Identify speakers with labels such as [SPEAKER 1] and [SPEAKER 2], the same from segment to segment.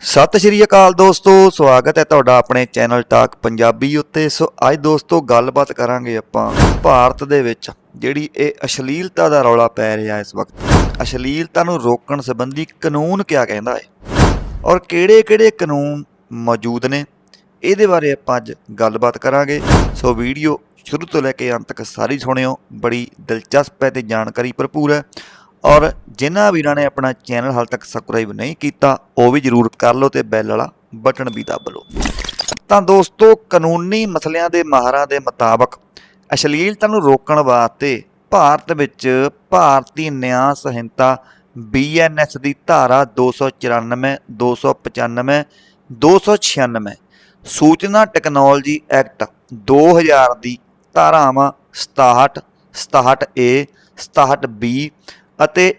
[SPEAKER 1] ਸਤਿ ਸ਼੍ਰੀ ਅਕਾਲ ਦੋਸਤੋ, ਸਵਾਗਤ ਹੈ ਤੁਹਾਡਾ ਆਪਣੇ ਚੈਨਲ ਟਾਕ ਪੰਜਾਬੀ ਉੱਤੇ। ਸੋ ਅੱਜ ਦੋਸਤੋ ਗੱਲਬਾਤ ਕਰਾਂਗੇ ਆਪਾਂ ਭਾਰਤ ਦੇ ਵਿੱਚ, ਜਿਹੜੀ ਇਹ ਅਸ਼ਲੀਲਤਾ ਦਾ ਰੌਲਾ ਪੈ ਰਿਹਾ ਇਸ ਵਕਤ। ਅਸ਼ਲੀਲਤਾ ਨੂੰ ਰੋਕਣ ਸੰਬੰਧੀ ਕਾਨੂੰਨ ਕਿਆ ਕਹਿੰਦਾ ਹੈ? ਔਰ ਕਿਹੜੇ-ਕਿਹੜੇ ਕਾਨੂੰਨ ਮੌਜੂਦ ਨੇ? ਇਹਦੇ ਬਾਰੇ ਆਪਾਂ ਅੱਜ ਗੱਲਬਾਤ ਕਰਾਂਗੇ। ਸੋ ਵੀਡੀਓ ਸ਼ੁਰੂ ਤੋਂ ਲੈ ਕੇ ਅੰਤ ਤੱਕ ਸਾਰੀ ਸੁਣਿਓ। ਬੜੀ ਦਿਲਚਸਪ ਹੈ ਤੇ ਜਾਣਕਾਰੀ ਭਰਪੂਰ ਹੈ। ਔਰ ਜਿਨ੍ਹਾਂ ਵੀਰਾਂ ਨੇ ਆਪਣਾ ਚੈਨਲ ਹਾਲ ਤੱਕ ਸਬਸਕ੍ਰਾਈਬ ਨਹੀਂ ਕੀਤਾ, ਉਹ ਵੀ ਜਰੂਰ ਕਰ ਲਓ ਤੇ ਬੈਲ ਵਾਲਾ ਬਟਨ ਵੀ ਦਬ ਲਓ। ਤਾਂ ਦੋਸਤੋ, ਕਾਨੂੰਨੀ ਮਸਲਿਆਂ ਦੇ ਮਾਹਰਾਂ ਦੇ ਮੁਤਾਬਕ ਅਸ਼ਲੀਲਤਾ ਨੂੰ ਰੋਕਣ ਵਾਸਤੇ ਭਾਰਤ ਵਿੱਚ ਭਾਰਤੀ ਨਿਆਂ ਸੰਹਿਤਾ ਬੀਐਨਐਸ ਦੀ ਧਾਰਾ 294 295 296 ਸੂਚਨਾ ਟੈਕਨੋਲੋਜੀ ਐਕਟ 2000 ਦੀ ਧਾਰਾਵਾਂ 67 67 ਏ 67 ਬੀ ਅਤੇ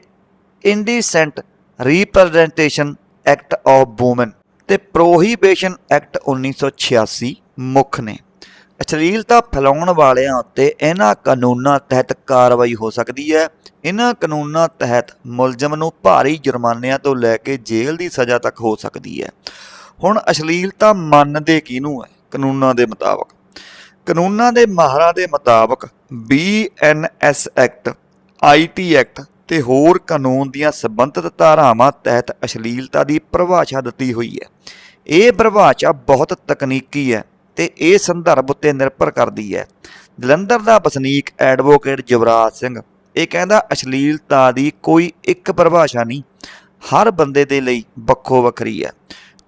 [SPEAKER 1] indecent representation act of woman ਤੇ ਪ੍ਰੋਹੀਬੀਸ਼ਨ ਐਕਟ 1986 ਮੁੱਖ ਨੇ। ਅਸ਼ਲੀਲਤਾ ਫੈਲਾਉਣ ਵਾਲਿਆਂ ਉੱਤੇ ਇਹਨਾਂ ਕਾਨੂੰਨਾਂ ਤਹਿਤ ਕਾਰਵਾਈ ਹੋ ਸਕਦੀ ਹੈ। ਇਹਨਾਂ ਕਾਨੂੰਨਾਂ ਤਹਿਤ ਮੁਲਜ਼ਮ ਨੂੰ ਭਾਰੀ ਜੁਰਮਾਨਿਆਂ ਤੋਂ ਲੈ ਕੇ ਜੇਲ੍ਹ ਦੀ ਸਜ਼ਾ ਤੱਕ ਹੋ ਸਕਦੀ ਹੈ। ਹੁਣ ਅਸ਼ਲੀਲਤਾ ਮੰਨਦੇ ਕਿਹਨੂੰ ਹੈ? ਕਾਨੂੰਨਾਂ ਦੇ ਮੁਤਾਬਕ। ਕਾਨੂੰਨਾਂ ਦੇ ਮਾਹਰਾਂ ਦੇ ਮੁਤਾਬਕ ਬੀਐਨਐਸ ਐਕਟ ਆਈਟੀ ਐਕਟ ਤੇ ਹੋਰ ਕਾਨੂੰਨ ਦੀਆਂ ਸੰਬੰਧਿਤ ਧਾਰਾਵਾਂ ਤਹਿਤ ਅਸ਼ਲੀਲਤਾ ਦੀ ਪਰਿਭਾਸ਼ਾ ਦਿੱਤੀ ਹੋਈ ਹੈ। ਇਹ ਪਰਿਭਾਸ਼ਾ ਬਹੁਤ ਤਕਨੀਕੀ ਹੈ ਤੇ ਇਹ ਸੰਦਰਭ ਉੱਤੇ ਨਿਰਭਰ ਕਰਦੀ ਹੈ। ਜਲੰਧਰ ਦਾ ਵਸਨੀਕ ਐਡਵੋਕੇਟ ਜਵਰਾਜ ਸਿੰਘ, ਇਹ ਕਹਿੰਦਾ, ਅਸ਼ਲੀਲਤਾ ਦੀ ਕੋਈ ਇੱਕ ਪਰਿਭਾਸ਼ਾ ਨਹੀਂ, ਹਰ ਬੰਦੇ ਦੇ ਲਈ ਵੱਖੋ ਵੱਖਰੀ ਹੈ।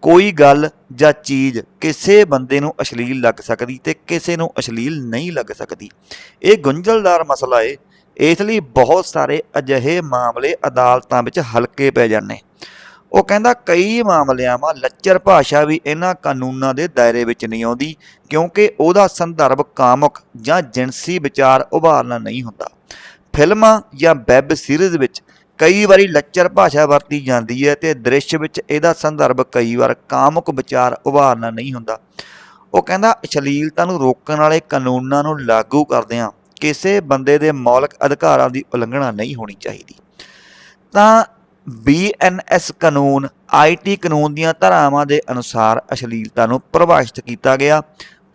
[SPEAKER 1] ਕੋਈ ਗੱਲ ਜਾਂ ਚੀਜ਼ ਕਿਸੇ ਬੰਦੇ ਨੂੰ ਅਸ਼ਲੀਲ ਲੱਗ ਸਕਦੀ ਤੇ ਕਿਸੇ ਨੂੰ ਅਸ਼ਲੀਲ ਨਹੀਂ ਲੱਗ ਸਕਦੀ। ਇਹ ਗੁੰਝਲਦਾਰ ਮਸਲਾ ਏ ਇਸ ਲਈ ਬਹੁਤ ਸਾਰੇ ਅਜਿਹੇ ਮਾਮਲੇ ਅਦਾਲਤਾਂ ਵਿੱਚ ਹਲਕੇ ਪੈ ਜਾਂਦੇ। ਉਹ ਕਹਿੰਦਾ, ਕਈ ਮਾਮਲਿਆਂ 'ਮਾ ਲੱਚਰ ਭਾਸ਼ਾ ਵੀ ਇਹਨਾਂ ਕਾਨੂੰਨਾਂ ਦੇ ਦਾਇਰੇ ਵਿੱਚ ਨਹੀਂ ਆਉਂਦੀ, ਕਿਉਂਕਿ ਉਹਦਾ ਸੰਦਰਭ ਕਾਮੁਕ ਜਾਂ ਜਿਨਸੀ ਵਿਚਾਰ ਉਭਾਰਨਾ ਨਹੀਂ ਹੁੰਦਾ। ਫਿਲਮਾਂ ਜਾਂ ਵੈਬ ਸੀਰੀਜ਼ ਵਿੱਚ ਕਈ ਵਾਰੀ ਲੱਚਰ ਭਾਸ਼ਾ ਵਰਤੀ ਜਾਂਦੀ ਹੈ ਤੇ ਦ੍ਰਿਸ਼ ਵਿੱਚ ਇਹਦਾ ਸੰਦਰਭ ਕਈ ਵਾਰ ਕਾਮੁਕ ਵਿਚਾਰ ਉਭਾਰਨਾ ਨਹੀਂ ਹੁੰਦਾ। ਉਹ ਕਹਿੰਦਾ, ਅਸ਼ਲੀਲਤਾ ਨੂੰ ਰੋਕਣ ਵਾਲੇ ਕਾਨੂੰਨਾਂ ਨੂੰ ਲਾਗੂ ਕਰਦਿਆਂ ਕਿਸੇ ਬੰਦੇ ਦੇ ਮੌਲਿਕ ਅਧਿਕਾਰਾਂ ਦੀ ਉਲੰਘਣਾ ਨਹੀਂ ਹੋਣੀ ਚਾਹੀਦੀ। ਤਾਂ ਬੀਐਨਐਸ ਕਾਨੂੰਨ ਆਈਟੀ ਕਾਨੂੰਨ ਦੀਆਂ ਧਾਰਾਵਾਂ ਦੇ ਅਨੁਸਾਰ ਅਸ਼ਲੀਲਤਾ ਨੂੰ ਪਰਿਭਾਸ਼ਿਤ ਕੀਤਾ ਗਿਆ,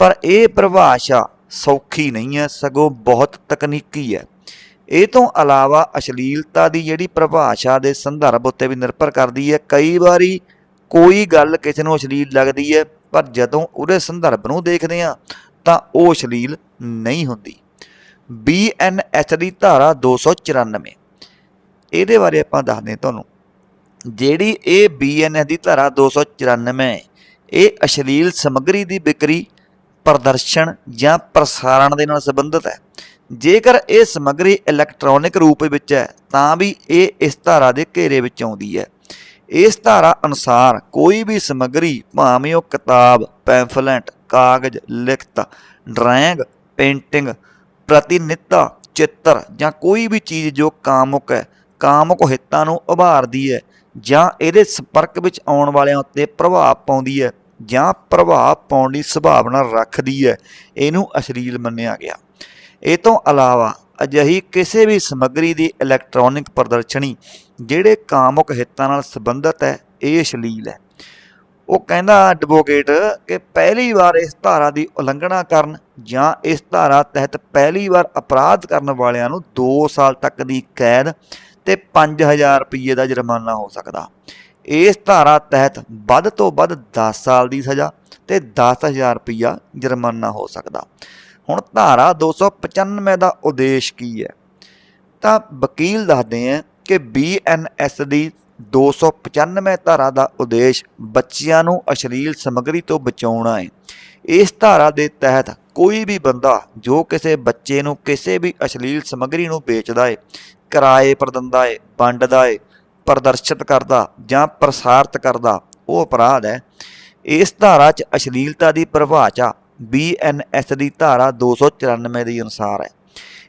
[SPEAKER 1] ਪਰ ਇਹ ਪਰਿਭਾਸ਼ਾ ਸੌਖੀ ਨਹੀਂ ਹੈ, ਸਗੋਂ ਬਹੁਤ ਤਕਨੀਕੀ ਹੈ। ਇਹ ਤੋਂ ਇਲਾਵਾ ਅਸ਼ਲੀਲਤਾ ਦੀ ਜਿਹੜੀ ਪਰਿਭਾਸ਼ਾ ਦੇ ਸੰਦਰਭ ਉੱਤੇ ਵੀ ਨਿਰਭਰ ਕਰਦੀ ਹੈ। ਕਈ ਵਾਰੀ ਕੋਈ ਗੱਲ ਕਿਸੇ ਨੂੰ ਅਸ਼ਲੀਲ ਲੱਗਦੀ ਹੈ, ਪਰ ਜਦੋਂ ਉਹਦੇ ਸੰਦਰਭ ਨੂੰ ਦੇਖਦੇ ਹਾਂ, ਤਾਂ ਉਹ ਅਸ਼ਲੀਲ ਨਹੀਂ ਹੁੰਦੀ। ਬੀਐਨਐਸ ਦੀ ਧਾਰਾ 294 ਇਹਦੇ ਬਾਰੇ ਆਪਾਂ ਦੱਸਦੇ ਹਾਂ ਤੁਹਾਨੂੰ। ਜਿਹੜੀ ਇਹ ਬੀਐਨਐਸ ਦੀ ਧਾਰਾ 294 ਹੈ, ਇਹ ਅਸ਼ਲੀਲ ਸਮੱਗਰੀ ਦੀ ਵਿਕਰੀ ਪ੍ਰਦਰਸ਼ਨ ਜਾਂ ਪ੍ਰਸਾਰਣ ਦੇ ਨਾਲ ਸੰਬੰਧਿਤ ਹੈ। ਜੇਕਰ ਇਹ ਸਮੱਗਰੀ ਇਲੈਕਟ੍ਰੋਨਿਕ ਰੂਪ ਵਿੱਚ ਹੈ ਤਾਂ ਵੀ ਇਹ ਇਸ ਧਾਰਾ ਦੇ ਘੇਰੇ ਵਿੱਚ ਆਉਂਦੀ ਹੈ। ਇਸ ਧਾਰਾ ਅਨੁਸਾਰ ਕੋਈ ਵੀ ਸਮੱਗਰੀ ਭਾਵੇਂ ਉਹ ਕਿਤਾਬ ਪੈਂਫਲੈਂਟ ਕਾਗਜ਼ ਲਿਖਤ ਡਰਾਇੰਗ ਪੇਂਟਿੰਗ ਪ੍ਰਤੀਨਿਧਤਾ, ਚਿੱਤਰ ਜਾਂ ਕੋਈ ਵੀ ਚੀਜ਼ ਜੋ ਕਾਮੁਕ ਹੈ, ਕਾਮੁਕ ਹਿੱਤਾਂ ਨੂੰ ਉਭਾਰਦੀ ਹੈ ਜਾਂ ਇਹਦੇ ਸੰਪਰਕ ਵਿੱਚ ਆਉਣ ਵਾਲਿਆਂ ਉੱਤੇ ਪ੍ਰਭਾਵ ਪਾਉਂਦੀ ਹੈ ਜਾਂ ਪ੍ਰਭਾਵ ਪਾਉਣ ਦੀ ਸੰਭਾਵਨਾ ਰੱਖਦੀ ਹੈ, ਇਹਨੂੰ ਅਸ਼ਲੀਲ ਮੰਨਿਆ ਗਿਆ। ਇਹ ਤੋਂ ਇਲਾਵਾ ਅਜਿਹੀ ਕਿਸੇ ਵੀ ਸਮੱਗਰੀ ਦੀ ਇਲੈਕਟ੍ਰੋਨਿਕ ਪ੍ਰਦਰਸ਼ਨੀ ਜਿਹੜੇ ਕਾਮੁਕ ਹਿੱਤਾਂ ਨਾਲ ਸੰਬੰਧਿਤ ਹੈ, ਇਹ ਅਸ਼ਲੀਲ ਹੈ। ਉਹ ਕਹਿੰਦਾ ਐਡਵੋਕੇਟ ਕਿ ਪਹਿਲੀ ਵਾਰ ਇਸ ਧਾਰਾ ਦੀ ਉਲੰਘਣਾ ਕਰਨ ਜਾਂ ਇਸ ਧਾਰਾ ਤਹਿਤ ਪਹਿਲੀ ਵਾਰ ਅਪਰਾਧ ਕਰਨ ਵਾਲਿਆਂ ਨੂੰ 2 ਸਾਲ ਤੱਕ ਦੀ ਕੈਦ ਤੇ 5000 ਰੁਪਏ ਦਾ ਜੁਰਮਾਨਾ ਹੋ ਸਕਦਾ। ਇਸ ਧਾਰਾ ਤਹਿਤ ਵੱਧ ਤੋਂ ਵੱਧ 10 ਸਾਲ ਦੀ ਸਜ਼ਾ ਤੇ 10000 ਰੁਪਇਆ ਜੁਰਮਾਨਾ ਹੋ ਸਕਦਾ। ਹੁਣ ਧਾਰਾ 295 ਦਾ ਉਦੇਸ਼ ਕੀ ਹੈ? ਤਾਂ ਵਕੀਲ ਦੱਸਦੇ ਆ ਕਿ ਬੀਐਨਐਸ ਦੀ 295 ਧਾਰਾ ਦਾ ਉਦੇਸ਼ ਬੱਚਿਆਂ ਨੂੰ ਅਸ਼ਲੀਲ ਸਮੱਗਰੀ ਤੋਂ ਬਚਾਉਣਾ ਹੈ। ਇਸ ਧਾਰਾ ਦੇ ਤਹਿਤ ਕੋਈ ਵੀ ਬੰਦਾ ਜੋ ਕਿਸੇ ਬੱਚੇ ਨੂੰ ਕਿਸੇ ਵੀ ਅਸ਼ਲੀਲ ਸਮੱਗਰੀ ਨੂੰ ਵੇਚਦਾ ਹੈ, ਕਿਰਾਏ ਪਰ ਦਿੰਦਾ ਹੈ, ਵੰਡਦਾ ਹੈ, ਪ੍ਰਦਰਸ਼ਿਤ ਕਰਦਾ ਜਾਂ ਪ੍ਰਸਾਰਿਤ ਕਰਦਾ, ਉਹ ਅਪਰਾਧ ਹੈ। ਇਸ ਧਾਰਾ 'ਚ ਅਸ਼ਲੀਲਤਾ ਦੀ ਪਰਿਭਾਸ਼ਾ ਬੀਐਨਐਸ ਦੀ ਧਾਰਾ 294 ਦੇ ਅਨੁਸਾਰ ਹੈ।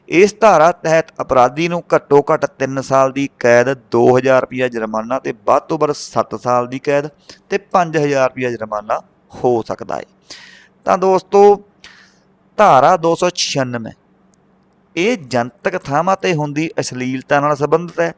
[SPEAKER 1] ਇਸ ਧਾਰਾ ਤਹਿਤ ਅਪਰਾਧੀ ਨੂੰ ਘੱਟੋ ਘੱਟ 3 ਸਾਲ ਦੀ ਕੈਦ 2000 ਰੁਪਇਆ ਜੁਰਮਾਨਾ ਤੇ ਵੱਧ ਤੋਂ ਵੱਧ 7 ਸਾਲ ਦੀ ਕੈਦ ਤੇ 5000 ਰੁਪਇਆ ਜੁਰਮਾਨਾ ਹੋ ਸਕਦਾ ਹੈ। ਤਾਂ ਦੋਸਤੋ, ਧਾਰਾ 296 ਇਹ ਜਨਤਕ ਥਾਵਾਂ ਤੇ ਹੁੰਦੀ ਅਸ਼ਲੀਲਤਾ ਨਾਲ ਸੰਬੰਧਿਤ ਹੈ।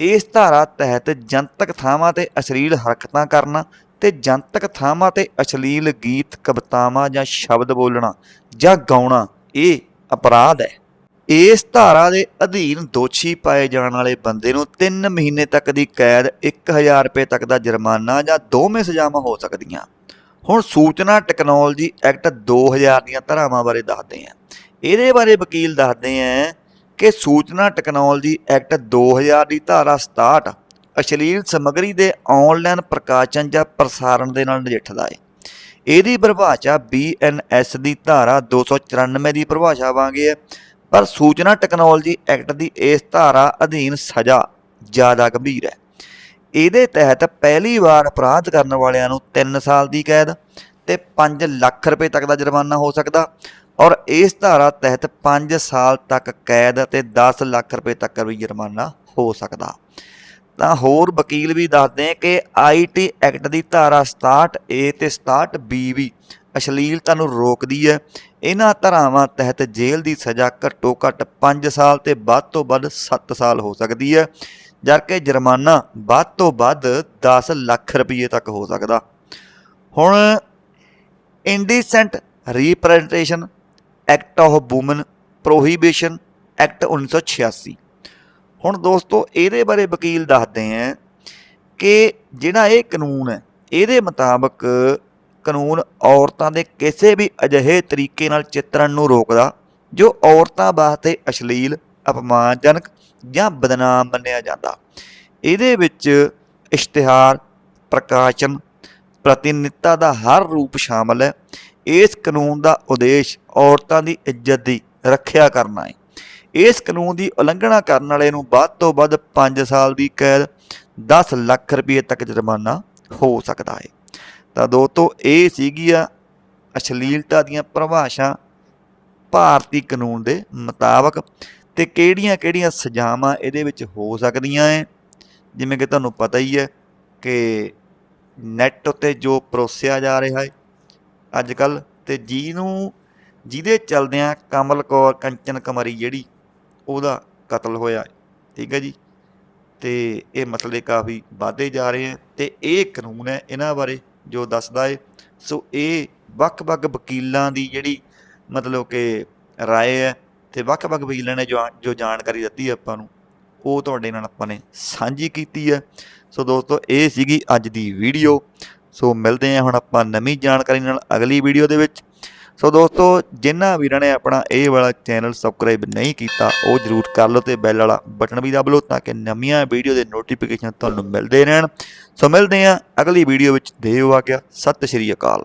[SPEAKER 1] ਇਸ ਧਾਰਾ ਤਹਿਤ ਜਨਤਕ ਥਾਵਾਂ ਤੇ ਅਸ਼ਲੀਲ ਹਰਕਤਾਂ ਕਰਨਾ ਤੇ ਜਨਤਕ ਥਾਵਾਂ ਤੇ ਅਸ਼ਲੀਲ ਗੀਤ, ਕਵਿਤਾਵਾਂ ਜਾਂ ਸ਼ਬਦ ਬੋਲਣਾ ਜਾਂ ਗਾਉਣਾ, ਇਹ ਅਪਰਾਧ ਹੈ। ਇਸ ਧਾਰਾ ਦੇ ਅਧੀਨ ਦੋਸ਼ੀ ਪਾਏ ਜਾਣ ਵਾਲੇ ਬੰਦੇ ਨੂੰ 3 ਮਹੀਨੇ ਤੱਕ ਦੀ ਕੈਦ 1000 ਰੁਪਏ ਤੱਕ ਦਾ ਜੁਰਮਾਨਾ ਜਾਂ ਦੋਵੇਂ ਸਜ਼ਾਵਾਂ ਹੋ ਸਕਦੀਆਂ। ਹੁਣ ਸੂਚਨਾ ਟੈਕਨੋਲੋਜੀ ਐਕਟ 2000 ਦੀਆਂ ਧਾਰਾਵਾਂ ਬਾਰੇ ਦੱਸਦੇ ਹਾਂ ਇਹਦੇ ਬਾਰੇ ਵਕੀਲ ਦੱਸਦੇ ਆ ਕਿ ਸੂਚਨਾ ਟੈਕਨੋਲੋਜੀ ਐਕਟ 2000 ਦੀ ਧਾਰਾ 67 ਅਸ਼ਲੀਲ ਸਮੱਗਰੀ ਦੇ ਆਨਲਾਈਨ ਪ੍ਰਕਾਸ਼ਨ ਜਾਂ ਪ੍ਰਸਾਰਣ ਦੇ ਨਾਲ ਨਜਿੱਠਦਾ ਹੈ ਇਹਦੀ ਪਰਿਭਾਸ਼ਾ BNS ਦੀ ਧਾਰਾ 294 ਦੀ ਪਰਿਭਾਸ਼ਾ ਵਾਂਗੇ ਹੈ ਪਰ ਸੂਚਨਾ ਟੈਕਨੋਲੋਜੀ ਐਕਟ ਦੀ ਇਸ ਧਾਰਾ ਅਧੀਨ ਸਜ਼ਾ ਜ਼ਿਆਦਾ ਗੰਭੀਰ ਹੈ। ਇਹਦੇ ਤਹਿਤ ਪਹਿਲੀ ਵਾਰ ਅਪਰਾਧ ਕਰਨ ਵਾਲਿਆਂ ਨੂੰ 3 ਸਾਲ ਦੀ ਕੈਦ ਤੇ 5 ਲੱਖ ਰੁਪਏ ਤੱਕ ਦਾ ਜੁਰਮਾਨਾ ਹੋ ਸਕਦਾ ਔਰ ਇਸ ਧਾਰਾ ਤਹਿਤ 5 ਸਾਲ ਤੱਕ ਕੈਦ ਅਤੇ 10 ਲੱਖ ਰੁਪਏ ਤੱਕ ਵੀ ਜੁਰਮਾਨਾ ਹੋ ਸਕਦਾ। ਤਾਂ ਹੋਰ ਵਕੀਲ ਵੀ ਦੱਸਦੇ ਆ ਕਿ ਆਈਟੀ ਐਕਟ ਦੀ ਧਾਰਾ 67 ਏ ਤੇ 67 ਬੀ ਵੀ ਅਸ਼ਲੀਲਤਾ ਨੂੰ ਰੋਕਦੀ ਹੈ। ਇਹਨਾਂ ਧਾਰਾਵਾਂ ਤਹਿਤ ਜੇਲ੍ਹ ਦੀ ਸਜ਼ਾ ਘੱਟੋ ਘੱਟ 5 ਸਾਲ ਤੇ ਵੱਧ ਤੋਂ ਵੱਧ 7 ਸਾਲ ਹੋ ਸਕਦੀ ਹੈ। ਜਦਕਿ ਜੁਰਮਾਨਾ ਵੱਧ ਤੋਂ ਵੱਧ 10 ਲੱਖ ਰੁਪਏ ਤੱਕ ਹੋ ਸਕਦਾ। ਹੁਣ indecent representation act of woman prohibition act 1986 ਹੁਣ ਦੋਸਤੋ, ਇਹਦੇ ਬਾਰੇ ਵਕੀਲ ਦੱਸਦੇ ਆ ਕਿ ਜਿਹੜਾ ਇਹ ਕਾਨੂੰਨ ਹੈ, ਇਹਦੇ ਮੁਤਾਬਕ ਕਾਨੂੰਨ ਔਰਤਾਂ ਦੇ ਕਿਸੇ ਵੀ ਅਜਿਹੇ ਤਰੀਕੇ ਨਾਲ ਚਿੱਤਰਣ ਨੂੰ ਰੋਕਦਾ, ਜੋ ਔਰਤਾਂ ਵਾਸਤੇ ਅਸ਼ਲੀਲ, ਅਪਮਾਨਜਨਕ ਜਾਂ ਬਦਨਾਮ ਮੰਨਿਆ ਜਾਂਦਾ। ਇਹਦੇ ਵਿੱਚ ਇਸ਼ਤਿਹਾਰ, ਪ੍ਰਕਾਸ਼ਨ, ਪ੍ਰਤੀਨਿਧਤਾ ਦਾ ਹਰ ਰੂਪ ਸ਼ਾਮਲ ਹੈ। ਇਸ ਕਾਨੂੰਨ ਦਾ ਉਦੇਸ਼ ਔਰਤਾਂ ਦੀ ਇੱਜ਼ਤ ਦੀ ਰੱਖਿਆ ਕਰਨਾ ਹੈ। ਇਸ ਕਾਨੂੰਨ ਦੀ ਉਲੰਘਣਾ ਕਰਨ ਵਾਲੇ ਨੂੰ ਵੱਧ ਤੋਂ ਵੱਧ 5 ਸਾਲ ਦੀ ਕੈਦ 10 ਲੱਖ ਰੁਪਏ ਤੱਕ ਜੁਰਮਾਨਾ ਹੋ ਸਕਦਾ ਹੈ। ਤਾਂ ਦੋਸਤੋ, ਇਹ ਸੀਗੀਆਂ ਅਸ਼ਲੀਲਤਾ ਦੀਆਂ ਪਰਿਭਾਸ਼ਾ ਭਾਰਤੀ ਕਾਨੂੰਨ ਦੇ ਮੁਤਾਬਕ ਤੇ ਕਿਹੜੀਆਂ-ਕਿਹੜੀਆਂ ਸਜ਼ਾਵਾਂ ਇਹਦੇ ਵਿੱਚ ਹੋ ਸਕਦੀਆਂ ਹੈ ਜਿਵੇਂ ਕਿ ਤੁਹਾਨੂੰ ਪਤਾ ਹੀ ਹੈ ਕਿ ਨੈਟ ਉੱਤੇ ਜੋ ਪਰੋਸਿਆ ਜਾ ਰਿਹਾ ਹੈ ਅੱਜ ਕੱਲ ਤੇ ਜਿਹਨੂੰ ਜਿਹਦੇ ਚਲਦਿਆਂ ਕਮਲ ਕੌਰ, ਕੰਚਨ ਕੁਮਾਰੀ ਜਿਹੜੀ ਉਹਦਾ ਕਤਲ ਹੋਇਆ ਠੀਕ ਹੈ ਜੀ? ਤੇ ਇਹ ਮਸਲੇ ਕਾਫੀ ਵਧਦੇ ਜਾ ਰਹੇ ਹੈ ਤੇ ਇਹ ਕਾਨੂੰਨ ਹੈ ਇਹਨਾਂ ਬਾਰੇ ਜੋ ਦੱਸਦਾ ਹੈ ਸੋ ਇਹ ਵੱਖ-ਵੱਖ ਵਕੀਲਾਂ ਦੀ ਜਿਹੜੀ ਮਤਲਬ ਕਿ ਰਾਏ ਹੈ ਤੇ ਵੱਖ-ਵੱਖ ਵਕੀਲਾਂ ਨੇ ਜੋ ਜੋ ਜਾਣਕਾਰੀ ਦਿੱਤੀ ਹੈ ਆਪਾਂ ਨੂੰ, ਉਹ ਤੁਹਾਡੇ ਨਾਲ ਆਪਾਂ ਨੇ ਸਾਂਝੀ ਕੀਤੀ ਹੈ। ਸੋ ਦੋਸਤੋ, ਇਹ ਸੀਗੀ ਅੱਜ ਦੀ ਵੀਡੀਓ। ਸੋ ਮਿਲਦੇ ਹਾਂ ਹੁਣ ਆਪਾਂ ਨਵੀਂ ਜਾਣਕਾਰੀ ਨਾਲ ਅਗਲੀ ਵੀਡੀਓ ਦੇ ਵਿੱਚ। ਸੋ ਦੋਸਤੋ ਜਿਨ੍ਹਾਂ ਵੀਰਾਂ ਨੇ ਆਪਣਾ ਇਹ ਵਾਲਾ ਚੈਨਲ ਸਬਸਕ੍ਰਾਈਬ ਨਹੀਂ ਕੀਤਾ, ਉਹ ਜਰੂਰ ਕਰ ਲਓ ਤੇ ਬੈਲ ਵਾਲਾ ਬਟਨ ਵੀ ਦਬ ਲਓ ਤਾਂ ਕਿ ਨਵੀਆਂ ਵੀਡੀਓ ਦੇ ਨੋਟੀਫਿਕੇਸ਼ਨ ਤੁਹਾਨੂੰ ਮਿਲਦੇ ਰਹਿਣ। ਸੋ ਮਿਲਦੇ ਹਾਂ ਅਗਲੀ ਵੀਡੀਓ ਵਿੱਚ। ਦੇਵ ਆ ਗਿਆ ਸਤਿ ਸ਼੍ਰੀ ਅਕਾਲ।